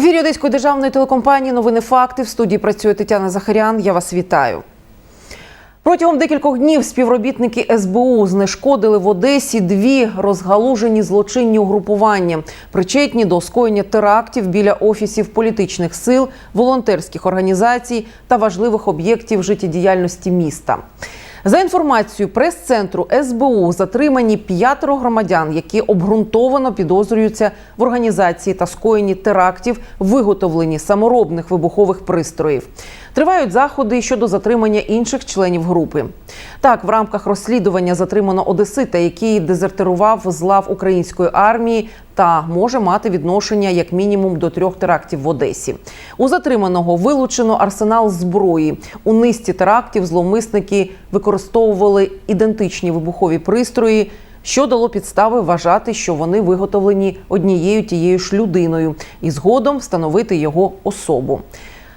ефірі Одеської державної телекомпанії Новини Факти в студії працює Тетяна Захарян. Я вас вітаю. Протягом декількох днів співробітники СБУ знешкодили в Одесі дві розгалужені злочинні угрупування, причетні до скоєння терактів біля офісів політичних сил, волонтерських організацій та важливих об'єктів життєдіяльності міста. За інформацією прес-центру СБУ затримані п'ятеро громадян, які обґрунтовано підозрюються в організації та скоєнні терактів, виготовленні саморобних вибухових пристроїв. Тривають заходи щодо затримання інших членів групи. Так, в рамках розслідування затримано Одесита, який дезертирував з лав української армії та може мати відношення як мінімум до трьох терактів в Одесі. У затриманого вилучено арсенал зброї. У низці терактів зловмисники використовували ідентичні вибухові пристрої. Що дало підстави вважати, що вони виготовлені однією тією ж людиною, і згодом встановити його особу.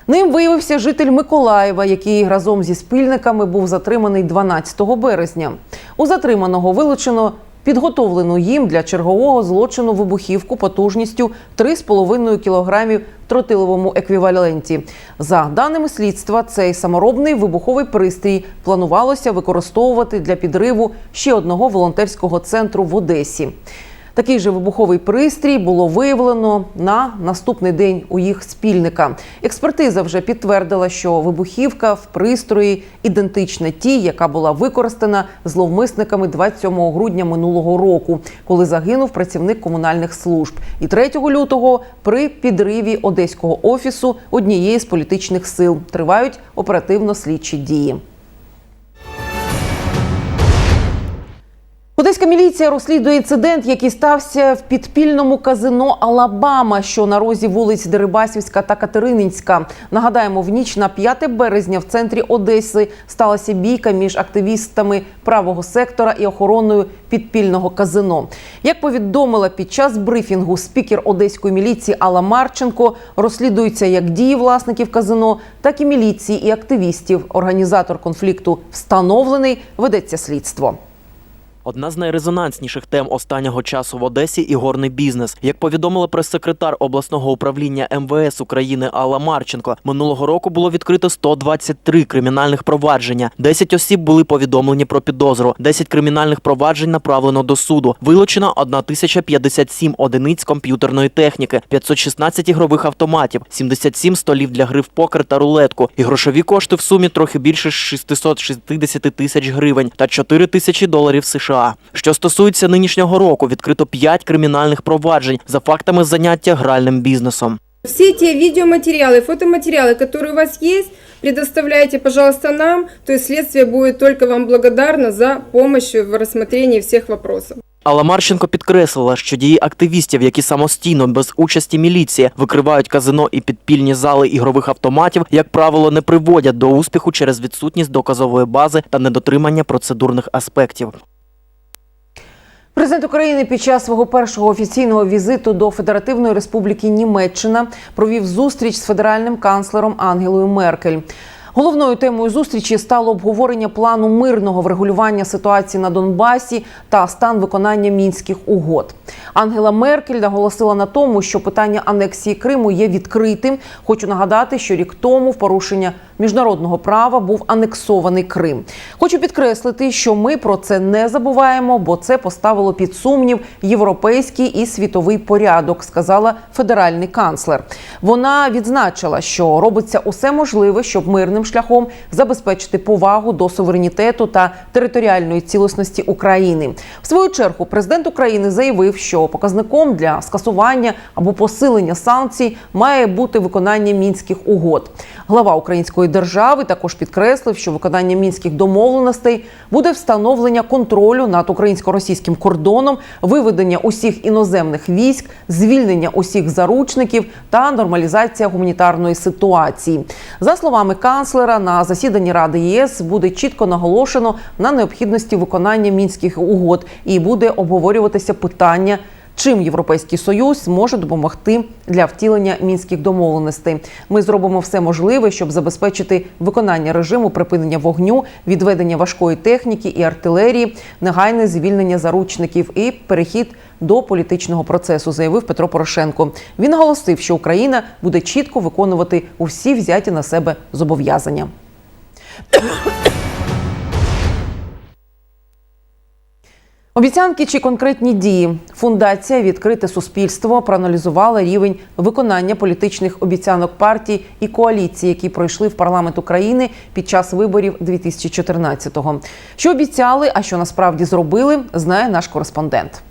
Ним виявився житель Миколаєва, який разом зі спільниками був затриманий 12 березня. У затриманого вилучено підготовлену їм для чергового злочину вибухівку потужністю 3,5 кг тротиловому еквіваленті. За даними слідства, цей саморобний вибуховий пристрій планувалося використовувати для підриву ще одного волонтерського центру в Одесі. Такий же вибуховий пристрій було виявлено на наступний день у їх спільника. Експертиза вже підтвердила, що вибухівка в пристрої ідентична тій, яка була використана зловмисниками 27 грудня минулого року, коли загинув працівник комунальних служб, і 3 лютого при підриві одеського офісу однієї з політичних сил тривають оперативно-слідчі дії. Одеська міліція розслідує інцидент, який стався в підпільному казино Алабама, що на розі вулиць Дерибасівська та Катерининська. Нагадаємо, в ніч на 5 березня в центрі Одеси сталася бійка між активістами правого сектора і охороною підпільного казино. Як повідомила під час брифінгу спікер одеської міліції Алла Марченко, розслідуються як дії власників казино, так і міліції і активістів. Організатор конфлікту встановлений, ведеться слідство. Одна з найрезонансніших тем останнього часу в Одесі ігорний бізнес. Як повідомила прес-секретар обласного управління МВС України Алла Марченко, минулого року було відкрито 123 кримінальних провадження. 10 осіб були повідомлені про підозру. 10 кримінальних проваджень направлено до суду. Вилучено 1057 одиниць комп'ютерної техніки, 516 ігрових автоматів, 77 столів для гри в покер та рулетку. І грошові кошти в сумі трохи більше 660 тисяч гривень та 4 тисячі доларів США. Що стосується нинішнього року, відкрито 5 кримінальних проваджень за фактами заняття гральним бізнесом. Все те видеоматериалы, фотоматериалы, которые у вас есть, предоставляйте, пожалуйста, нам. То есть следствие будет только вам благодарно за помощь в рассмотрении всех вопросов. Алла Марченко підкреслила, що дії активістів, які самостійно без участі міліції викривають казино і підпільні зали ігрових автоматів, як правило, не приводять до успіху через відсутність доказової бази та недотримання процедурних аспектів. Президент України під час свого першого офіційного візиту до Федеративної Республіки Німеччина провів зустріч з федеральним канцлером Ангелою Меркель. Головною темою зустрічі стало обговорення плану мирного врегулювання ситуації на Донбасі та стан виконання мінських угод. Ангела Меркель наголосила на тому, що питання анексії Криму є відкритим. Хочу нагадати, що рік тому в порушення міжнародного права був анексований Крим. Хочу підкреслити, що ми про це не забуваємо, бо це поставило під сумнів європейський і світовий порядок, сказала федеральний канцлер. Вона відзначила, що робиться усе можливе, щоб мирним шляхом забезпечити повагу до суверенітету та територіальної цілісності України. В свою чергу президент України заявив, що показником для скасування або посилення санкцій має бути виконання мінських угод. Глава української держави також підкреслив, що виконання мінських домовленостей буде встановлення контролю над українсько-російським кордоном, виведення усіх іноземних військ, звільнення усіх заручників та нормалізація гуманітарної ситуації. За словами канцлера, на засіданні Ради ЄС буде чітко наголошено на необхідності виконання мінських угод і буде обговорюватися питання чим Європейський Союз зможе допомогти для втілення мінських домовленостей. Ми зробимо все можливе, щоб забезпечити виконання режиму припинення вогню, відведення важкої техніки і артилерії, негайне звільнення заручників і перехід до політичного процесу, заявив Петро Порошенко. Він наголосив, що Україна буде чітко виконувати усі взяті на себе зобов'язання. Обіцянки чи конкретні дії. Фундація Відкрите суспільство проаналізувала рівень виконання політичних обіцянок партій і коаліції, які пройшли в парламент України під час виборів 2014-го. Що обіцяли, а що насправді зробили, знає наш кореспондент.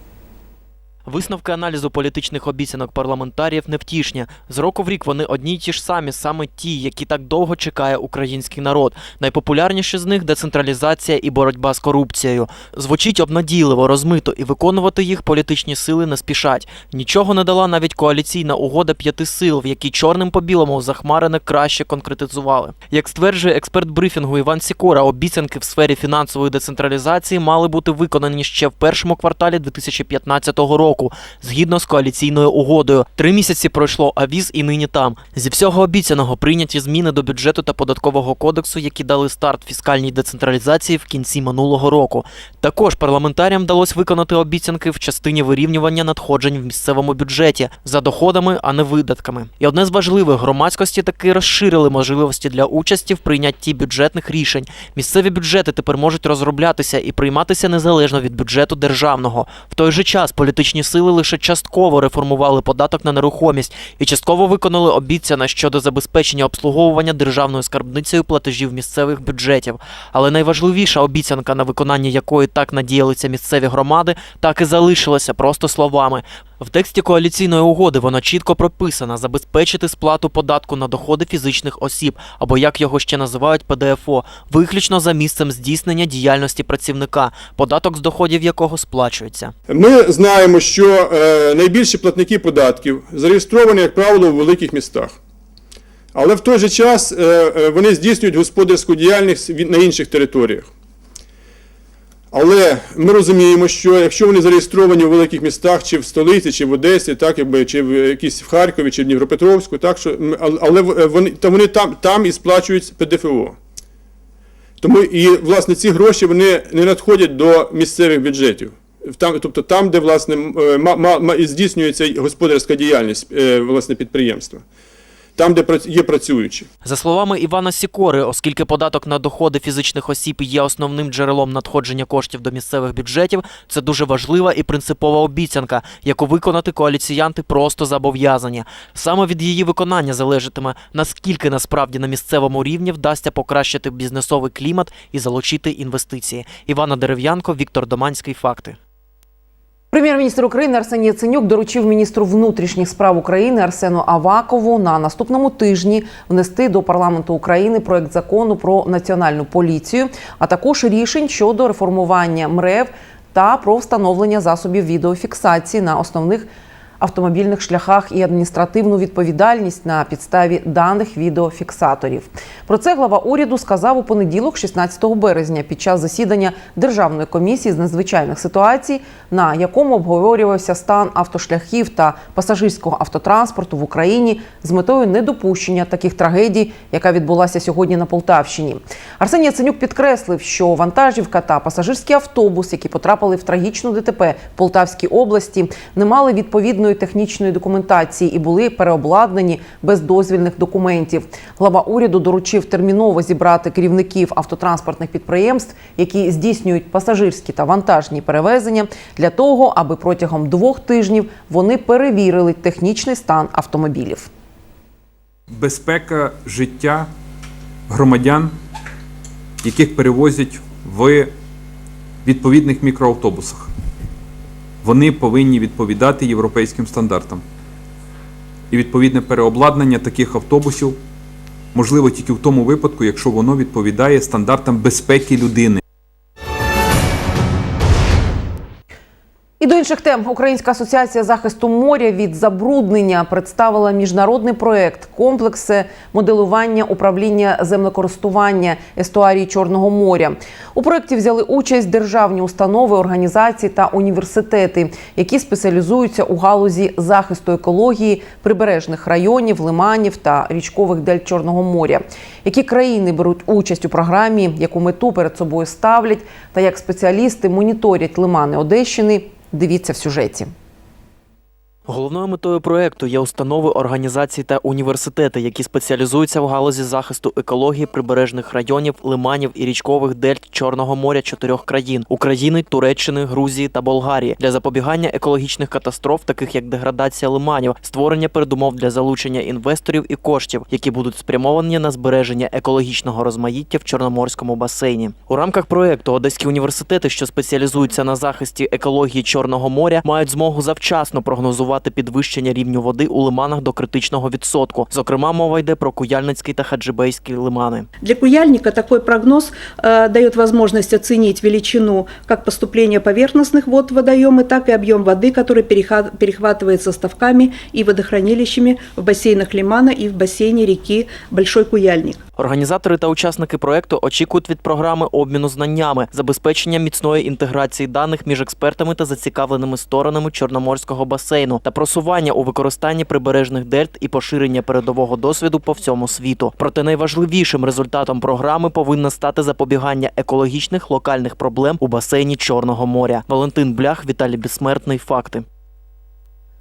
Висновки аналізу політичних обіцянок парламентарів невтішні. З року в рік вони одні й ті ж самі, саме ті, які так довго чекає український народ. Найпопулярніші з них децентралізація і боротьба з корупцією. Звучить обнадійливо, розмито, і виконувати їх політичні сили не спішать. Нічого не дала навіть коаліційна угода п'яти сил, в якій чорним по білому захмарене краще конкретизували. Як стверджує експерт брифінгу Іван Сікора, обіцянки в сфері фінансової децентралізації мали бути виконані ще в першому кварталі 2015 року, згідно з коаліційною угодою. Три місяці пройшло, а віз і нині там. Зі всього обіцяного прийняті зміни до бюджету та податкового кодексу, які дали старт фіскальній децентралізації в кінці минулого року. Також парламентарям вдалося виконати обіцянки в частині вирівнювання надходжень в місцевому бюджеті за доходами, а не видатками. І одне з важливих громадськості таки розширили можливості для участі в прийнятті бюджетних рішень. Місцеві бюджети тепер можуть розроблятися і прийматися незалежно від бюджету державного. В той же час політичні сили лише частково реформували податок на нерухомість і частково виконали обіцяне щодо забезпечення обслуговування державною скарбницею платежів місцевих бюджетів. Але найважливіша обіцянка, на виконання якої так надіялися місцеві громади, так і залишилася просто словами. В тексті коаліційної угоди воно чітко прописано забезпечити сплату податку на доходи фізичних осіб, або як його ще називають ПДФО, виключно за місцем здійснення діяльності працівника, податок з доходів якого сплачується. Ми знаємо, що е, найбільші платники податків зареєстровані, як правило, у великих містах. Але в той же час е, е, вони здійснюють господарську діяльність на інших територіях. Але ми розуміємо, що якщо вони зареєстровані у великих містах, чи в столиці, чи в Одесі, так, якби, чи в якійсь в Харкові, чи в Дніпропетровську, так, що, але е, вони, та вони там, там і сплачують ПДФО. Тому і власне ці гроші вони не надходять до місцевих бюджетів. Там, тобто там, де власне е, здійснюється господарська діяльність е, власне підприємства, там, де є працюючі. За словами Івана Сікори, оскільки податок на доходи фізичних осіб є основним джерелом надходження коштів до місцевих бюджетів, це дуже важлива і принципова обіцянка, яку виконати коаліціянти просто зобов'язані. Саме від її виконання залежатиме, наскільки насправді на місцевому рівні вдасться покращити бізнесовий клімат і залучити інвестиції. Івана Дерев'янко, Віктор Доманський. Факти. Прем'єр-міністр України Арсеній Яценюк доручив міністру внутрішніх справ України Арсену Авакову на наступному тижні внести до парламенту України проект закону про національну поліцію, а також рішень щодо реформування МРЕВ та про встановлення засобів відеофіксації на основних автомобільних шляхах і адміністративну відповідальність на підставі даних відеофіксаторів. Про це глава уряду сказав у понеділок, 16 березня, під час засідання Державної комісії з надзвичайних ситуацій, на якому обговорювався стан автошляхів та пасажирського автотранспорту в Україні з метою недопущення таких трагедій, яка відбулася сьогодні на Полтавщині. Арсеній Яценюк підкреслив, що вантажівка та пасажирський автобус, які потрапили в трагічну ДТП в Полтавській області, не мали відповідної технічної документації і були переобладнані без дозвільних документів. Глава уряду доручив терміново зібрати керівників автотранспортних підприємств, які здійснюють пасажирські та вантажні перевезення, для того, аби протягом двох тижнів вони перевірили технічний стан автомобілів. безпека життя громадян, яких перевозять в відповідних мікроавтобусах. Вони повинні відповідати європейським стандартам. І відповідне переобладнання таких автобусів можливо тільки в тому випадку, якщо воно відповідає стандартам безпеки людини. І до інших тем Українська асоціація захисту моря від забруднення представила міжнародний проект комплекси моделювання управління землекористування естуарії Чорного моря. У проєкті взяли участь державні установи, організації та університети, які спеціалізуються у галузі захисту екології прибережних районів, лиманів та річкових дельт Чорного моря. Які країни беруть участь у програмі, яку мету перед собою ставлять, та як спеціалісти моніторять лимани Одещини. Дивіться в сюжеті. Головною метою проекту є установи, організації та університети, які спеціалізуються в галузі захисту екології прибережних районів, лиманів і річкових дельт Чорного моря чотирьох країн України, Туреччини, Грузії та Болгарії для запобігання екологічних катастроф, таких як деградація лиманів, створення передумов для залучення інвесторів і коштів, які будуть спрямовані на збереження екологічного розмаїття в Чорноморському басейні. У рамках проекту одеські університети, що спеціалізуються на захисті екології Чорного моря, мають змогу завчасно прогнозувати підвищення рівню води у лиманах до критичного відсотку. Зокрема, мова йде про Куяльницький та Хаджибейський лимани. Для куяльника такой прогноз э, дает возможность оценить величину как поступления поверхностных вод в водоемы, так и объем воды, который переха- перехватывается ставками и водохранилищами в бассейнах Лимана и в бассейне реки Большой Куяльник. Організатори та учасники проекту очікують від програми обміну знаннями, забезпечення міцної інтеграції даних між експертами та зацікавленими сторонами Чорноморського басейну та просування у використанні прибережних дельт і поширення передового досвіду по всьому світу. Проте найважливішим результатом програми повинно стати запобігання екологічних локальних проблем у басейні Чорного моря. Валентин Блях, Віталій Безсмертний. Факти.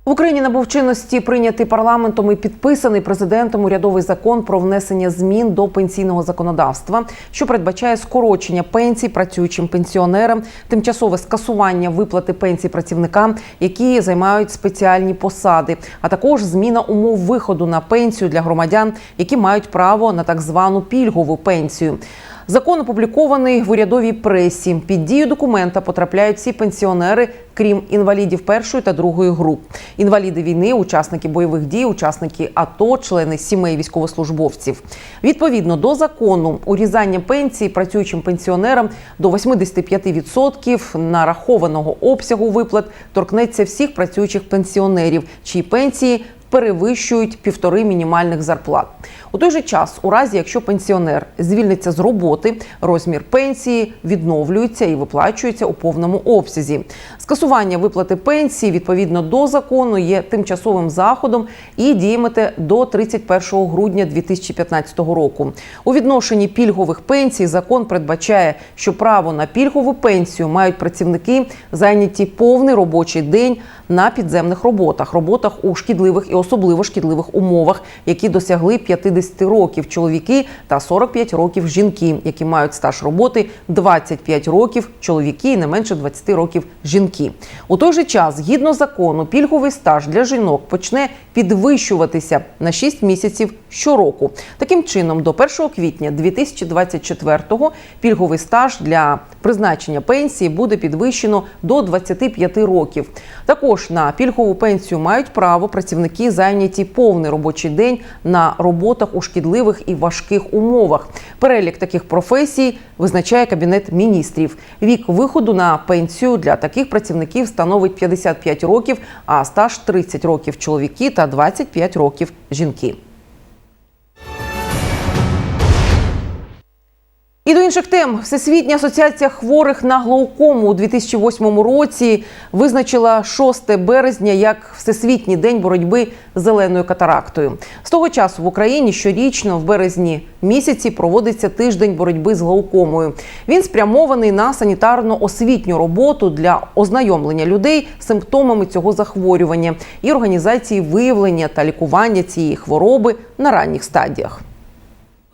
В Україні набув чинності прийнятий парламентом і підписаний президентом урядовий закон про внесення змін до пенсійного законодавства, що передбачає скорочення пенсій працюючим пенсіонерам, тимчасове скасування виплати пенсій працівникам, які займають спеціальні посади, а також зміна умов виходу на пенсію для громадян, які мають право на так звану пільгову пенсію. Закон опублікований в урядовій пресі. Під дію документа потрапляють всі пенсіонери, крім інвалідів першої та другої груп. Інваліди війни, учасники бойових дій, учасники АТО, члени сімей військовослужбовців. Відповідно до закону, урізання пенсії працюючим пенсіонерам до 85% нарахованого обсягу виплат торкнеться всіх працюючих пенсіонерів, чиї пенсії перевищують півтори мінімальних зарплат. У той же час, у разі якщо пенсіонер звільниться з роботи, розмір пенсії відновлюється і виплачується у повному обсязі. Скасування виплати пенсії відповідно до закону є тимчасовим заходом і діятиме до 31 грудня 2015 року. У відношенні пільгових пенсій закон передбачає, що право на пільгову пенсію мають працівники, зайняті повний робочий день на підземних роботах, роботах у шкідливих і особливо шкідливих умовах, які досягли 50 років чоловіки та 45 років жінки, які мають стаж роботи 25 років чоловіки і не менше 20 років жінки. У той же час, згідно закону, пільговий стаж для жінок почне підвищуватися на 6 місяців щороку. Таким чином, до 1 квітня 2024-го пільговий стаж для призначення пенсії буде підвищено до 25 років. Також на пільгову пенсію мають право працівники, зайняті повний робочий день на роботах у шкідливих і важких умовах. Перелік таких професій визначає кабінет міністрів. Вік виходу на пенсію для таких працівників становить 55 років, а стаж 30 років чоловіки та 25 років жінки. І до інших тем Всесвітня асоціація хворих на глаукому у 2008 році визначила 6 березня як Всесвітній день боротьби з зеленою катарактою. З того часу в Україні щорічно в березні місяці проводиться тиждень боротьби з глаукомою. Він спрямований на санітарно-освітню роботу для ознайомлення людей з симптомами цього захворювання і організації виявлення та лікування цієї хвороби на ранніх стадіях.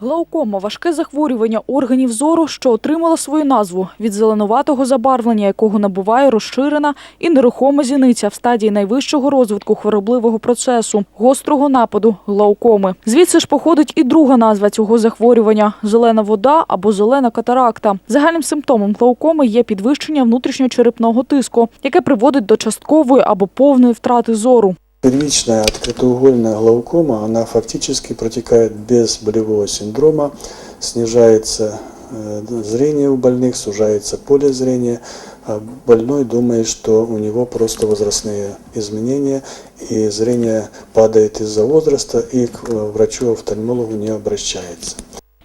Глаукома – важке захворювання органів зору, що отримало свою назву від зеленуватого забарвлення, якого набуває розширена і нерухома зіниця в стадії найвищого розвитку хворобливого процесу – гострого нападу глаукоми. Звідси ж походить і друга назва цього захворювання – зелена вода або зелена катаракта. Загальним симптомом глаукоми є підвищення внутрішньочерепного тиску, яке приводить до часткової або повної втрати зору. Первичная открытоугольная глаукома, она фактически протекает без болевого синдрома, снижается э, зрение у больных, сужается поле зрения, а больной думает, что у него просто возрастные изменения, и зрение падает из-за возраста, и к э, врачу-офтальмологу не обращается.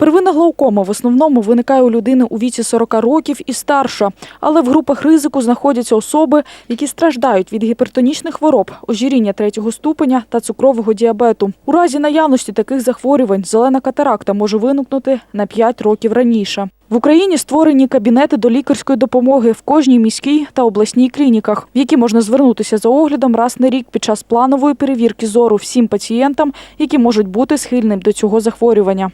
Первинна глаукома в основному виникає у людини у віці 40 років і старша, але в групах ризику знаходяться особи, які страждають від гіпертонічних хвороб, ожиріння третього ступеня та цукрового діабету. У разі наявності таких захворювань зелена катаракта може виникнути на 5 років раніше. В Україні створені кабінети до лікарської допомоги в кожній міській та обласній клініках, в які можна звернутися за оглядом раз на рік під час планової перевірки зору всім пацієнтам, які можуть бути схильним до цього захворювання.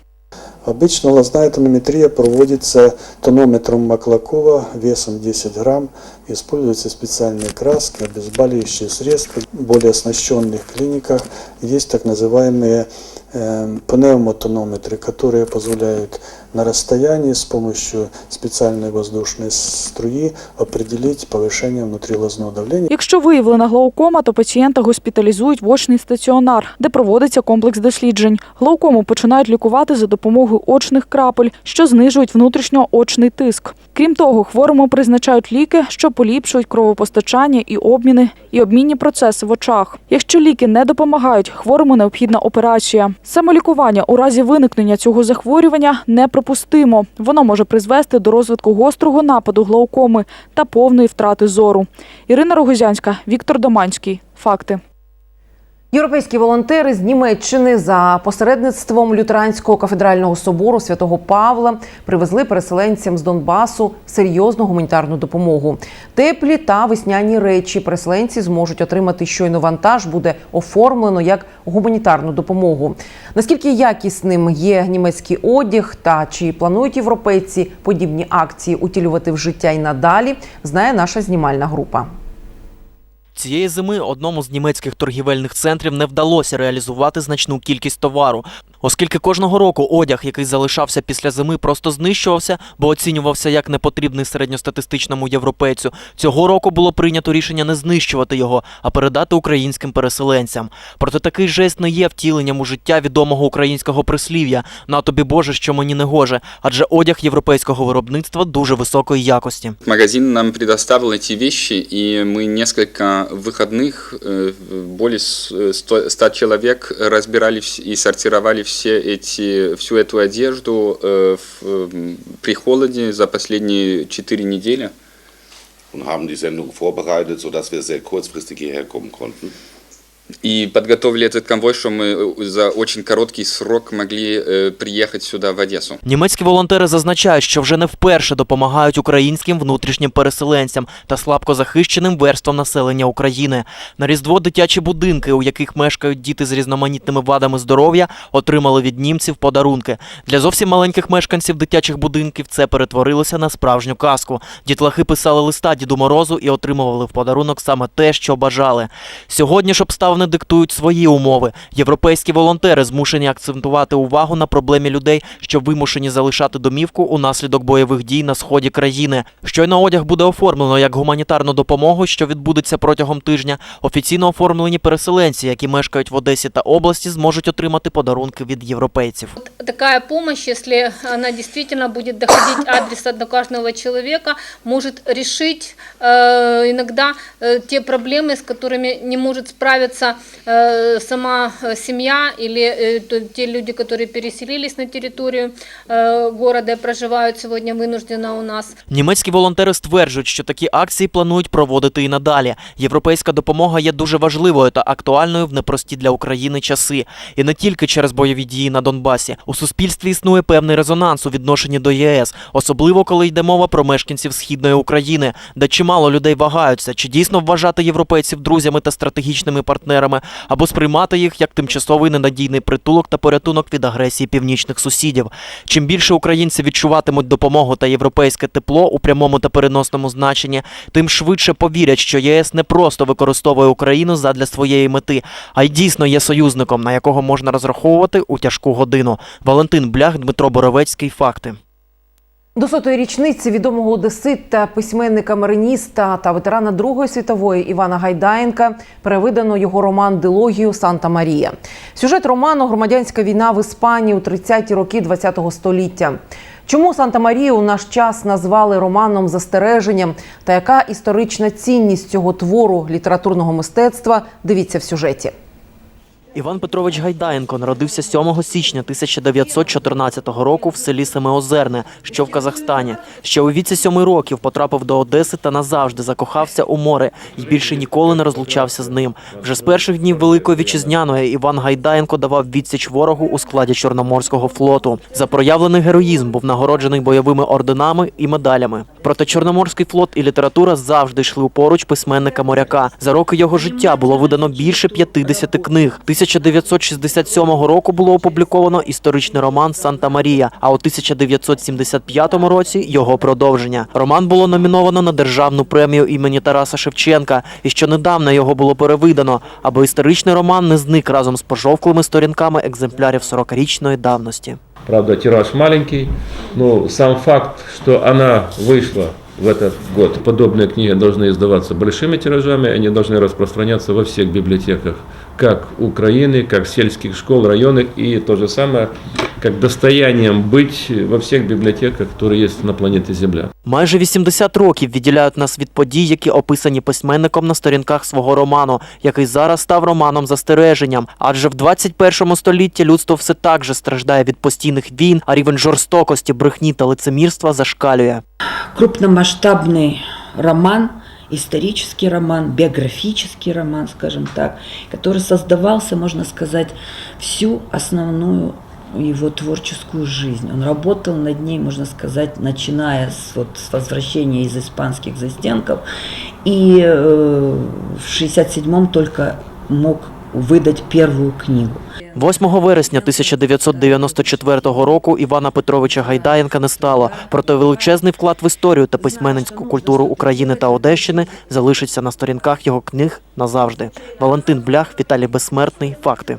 Обычно глазная тонометрия проводится тонометром Маклакова весом 10 грамм. Используются специальные краски, обезболивающие средства. В более оснащенных клиниках есть так называемые э, пневмотонометры, которые позволяют на расстоянии с помощью специальной воздушной струи определить повышение внутриглазного давления. Якщо виявлена глаукома, то пацієнта госпіталізують в очний стаціонар, де проводиться комплекс досліджень. Глаукому починають лікувати за допомогою очних крапель, що знижують внутрішньоочний тиск. Крім того, хворому призначають ліки, що поліпшують кровопостачання і обміни, і обмінні процеси в очах. Якщо ліки не допомагають, хворому необхідна операція. Самолікування у разі виникнення цього захворювання неприпустимо. Воно може призвести до розвитку гострого нападу глаукоми та повної втрати зору. Ірина Рогозянська, Віктор Доманський. Факти. Європейські волонтери з Німеччини за посередництвом Лютеранського кафедрального собору святого Павла привезли переселенцям з Донбасу серйозну гуманітарну допомогу. Теплі та весняні речі переселенці зможуть отримати щойно вантаж буде оформлено як гуманітарну допомогу. Наскільки якісним є німецький одяг та чи планують європейці подібні акції утілювати в життя й надалі, знає наша знімальна група. Цієї зими одному з німецьких торгівельних центрів не вдалося реалізувати значну кількість товару, оскільки кожного року одяг, який залишався після зими, просто знищувався, бо оцінювався як непотрібний середньостатистичному європейцю. Цього року було прийнято рішення не знищувати його, а передати українським переселенцям. Проте такий жест не є втіленням у життя відомого українського прислів'я на тобі Боже, що мені не гоже, адже одяг європейського виробництва дуже високої якості. Магазин нам предоставил эти вещи, и мы несколько выходных, э, более с- э, сто- 100 человек разбирали и сортировали все эти, всю эту одежду э, в, э, при холоде за последние 4 недели. und haben die Sendung vorbereitet, sodass wir sehr kurzfristig hierher kommen konnten. И подготовили этот конвой, что мы э, за очень короткий срок могли э, приехать сюда, в Одессу. Німецькі волонтери зазначають, що вже не вперше допомагають українським внутрішнім переселенцям та слабко захищеним верствам населення України. На різдво дитячі будинки, у яких мешкають діти з різноманітними вадами здоров'я, отримали від німців подарунки. Для зовсім маленьких мешканців дитячих будинків це перетворилося на справжню казку. Дітлахи писали листа Діду Морозу і отримували в подарунок саме те, що бажали. Сьогодні ж обставини диктують свої умови. Європейські волонтери змушені акцентувати увагу на проблемі людей, що вимушені залишати домівку унаслідок бойових дій на сході країни. Щойно одяг буде оформлено як гуманітарну допомогу, що відбудеться протягом тижня. Офіційно оформлені переселенці, які мешкають в Одесі та області, зможуть отримати подарунки від європейців. такая помощь, если она действительно будет доходить адреса до каждого человека, может решить э, иногда э, те проблемы, с которыми не может справиться э, сама э, семья или э, то- те люди, которые переселились на территорию э, города и проживают сегодня вынужденно у нас. Німецькі волонтери стверджують, що такі акції планують проводити і надалі. Європейська допомога є дуже важливою та актуальною в непрості для України часи. І не тільки через бойові дії на Донбасі. У суспільстві існує певний резонанс у відношенні до ЄС, особливо коли йде мова про мешканців східної України, де чимало людей вагаються, чи дійсно вважати європейців друзями та стратегічними партнерами, або сприймати їх як тимчасовий ненадійний притулок та порятунок від агресії північних сусідів. Чим більше українці відчуватимуть допомогу та європейське тепло у прямому та переносному значенні, тим швидше повірять, що ЄС не просто використовує Україну задля своєї мети, а й дійсно є союзником, на якого можна розраховувати у тяжку годину. Валентин Блях, Дмитро Боровецький. Факти. До сотої річниці відомого одесита, письменника мариніста та ветерана Другої світової Івана Гайдаєнка перевидано його роман Дилогію Санта Марія. Сюжет роману Громадянська війна в Іспанії у 30-ті роки ХХ століття. Чому Санта Марію у наш час назвали романом застереженням? Та яка історична цінність цього твору літературного мистецтва? Дивіться в сюжеті. Іван Петрович Гайдаєнко народився 7 січня 1914 року в селі Семиозерне, що в Казахстані. Ще у віці сьоми років потрапив до Одеси та назавжди закохався у море і більше ніколи не розлучався з ним. Вже з перших днів Великої Вітчизняної Іван Гайдаєнко давав відсіч ворогу у складі Чорноморського флоту. За проявлений героїзм був нагороджений бойовими орденами і медалями. Проте Чорноморський флот і література завжди йшли поруч письменника моряка. За роки його життя було видано більше 50 книг. 1967 року було опубліковано історичний роман Санта Марія. А у 1975 році його продовження. Роман було номіновано на державну премію імені Тараса Шевченка, і що недавно його було перевидано, аби історичний роман не зник разом з пожовклими сторінками екземплярів 40-річної давності. Правда, тираж маленький, но сам факт, что она вышла в этот год, подобные книги должны издаваться большими тиражами, они должны распространяться во всех библиотеках, как Украины, как сельских школ, районных, и то же самое, как достоянием быть во всех библиотеках, которые есть на планете Земля. Майже 80 років відділяють нас від подій, які описані письменником на сторінках свого роману, який зараз став романом застереженням. Адже в 21 столітті людство все так же страждає від постійних війн, а рівень жорстокості, брехні та лицемірства зашкалює. крупномасштабный роман, Исторический роман, биографический роман, скажем так, который создавался, можно сказать, всю основную его творческую жизнь. Он работал над ней, можно сказать, начиная с, вот, с возвращения из испанских застенков. И э, в 67-м только мог выдать первую книгу. 8 вересня 1994 року Івана Петровича Гайдаєнка не стало. Проте величезний вклад в історію та письменницьку культуру України та Одещини залишиться на сторінках його книг назавжди. Валентин Блях, Віталій Безсмертний. Факти.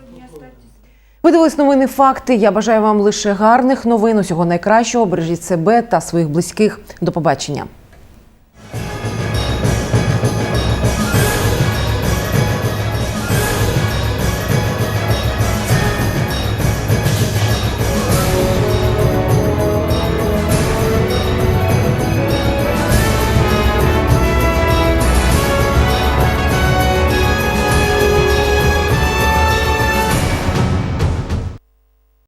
Ви дивились новини факти. Я бажаю вам лише гарних новин. Усього найкращого. Бережіть себе та своїх близьких. До побачення.